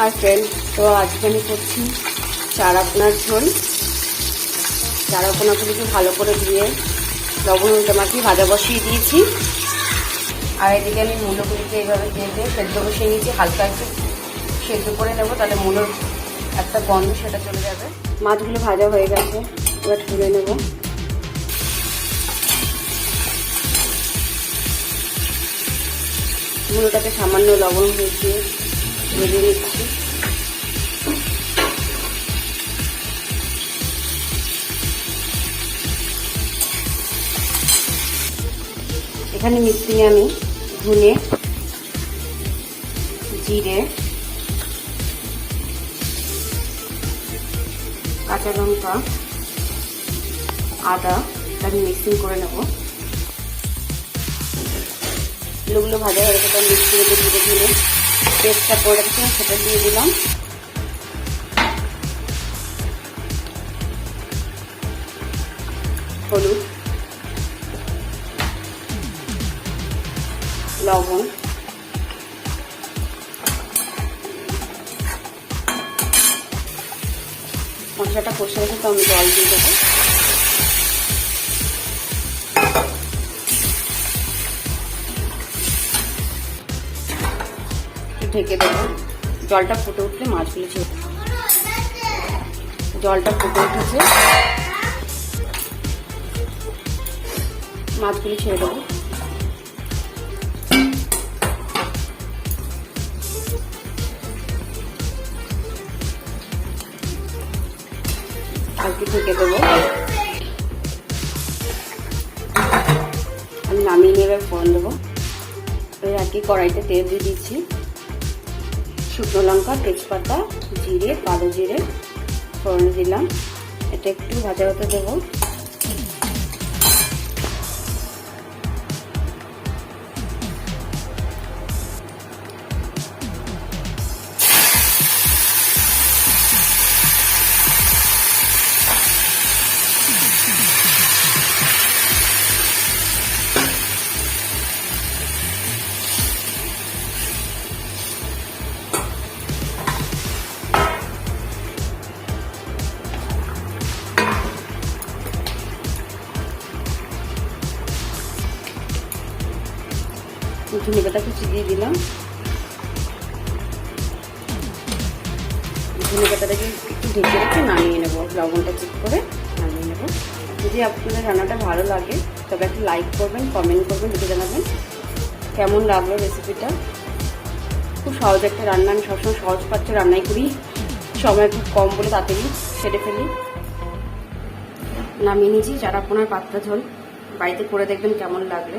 Hi friend তো আজকে আমি করছি চারাপোনার ঝোল। চারাপোনাগুলিকে ভালো করে ধুয়ে লবণ উল্টে মাখিয়ে ভাজা বসিয়ে দিয়েছি। আর এদিকে আমি মূলোগুলিকে এইভাবে দিয়ে দিয়ে সেদ্ধ বসিয়ে নিয়েছি। হালকা একটু সেদ্ধ করে নেব, তাহলে মূলোর একটা গন্ধ সেটা চলে যাবে। মাছগুলো ভাজা হয়ে গেছে, এবার তুলে নেব। মূলোটাকে সামান্য লবণ দিয়ে ভেজে নিচ্ছি। এখানে মিক্সিংয়ে আমি ধনে, জিরে, কাঁচা লঙ্কা, আদা আমি মিক্সিং করে নেব। এগুলো ভাজা হয়ে গেছে মিক্সিংয়ে ধীরে ধীরে পেস্টটা করে রেখেছিলাম সেটা দিয়ে দিলাম। হলুদ। লবণ। মশলাটা কষে রেখে তো আমি জল দিয়ে দেবো। ঢেকে দেবো। জলটা ফুটে উঠলে মাছগুলো ছেড়ে জলটা ফুটে উঠেছে। মাছগুলি ছেড়ে দেবো। দেবো। আমি নামিয়ে নিয়ে এবার দেবো। এবার আর কি কড়াইতে তেল দিয়ে দিচ্ছি শুকনো লঙ্কা তেজপাতা জিরে কালো জিরে ফোড়ন দিলাম। এটা একটু ভাজা হতে দেবো। ধনে পাতা কুচি দিয়ে দিলাম। ধনে পাতাটাকে একটু ঢেকে রেখে নামিয়ে নেব। লবণটা চেক করে নামিয়ে নেব। যদি আপনাদের রান্নাটা ভালো লাগে, তবে একটা লাইক করবেন কমেন্ট করবেন, লিখে জানাবেন কেমন লাগল রেসিপিটা খুব সহজ একটা রান্না, আমি সবসময় সহজ পাচ্ছ রান্নাই করি। সময় খুব কম বলে তাড়াতাড়ি সেরে ফেলি। নামিয়ে নিয়েছি চারা পোনার পাত্তা ঝোল। বাড়িতে করে দেখবেন কেমন লাগলে।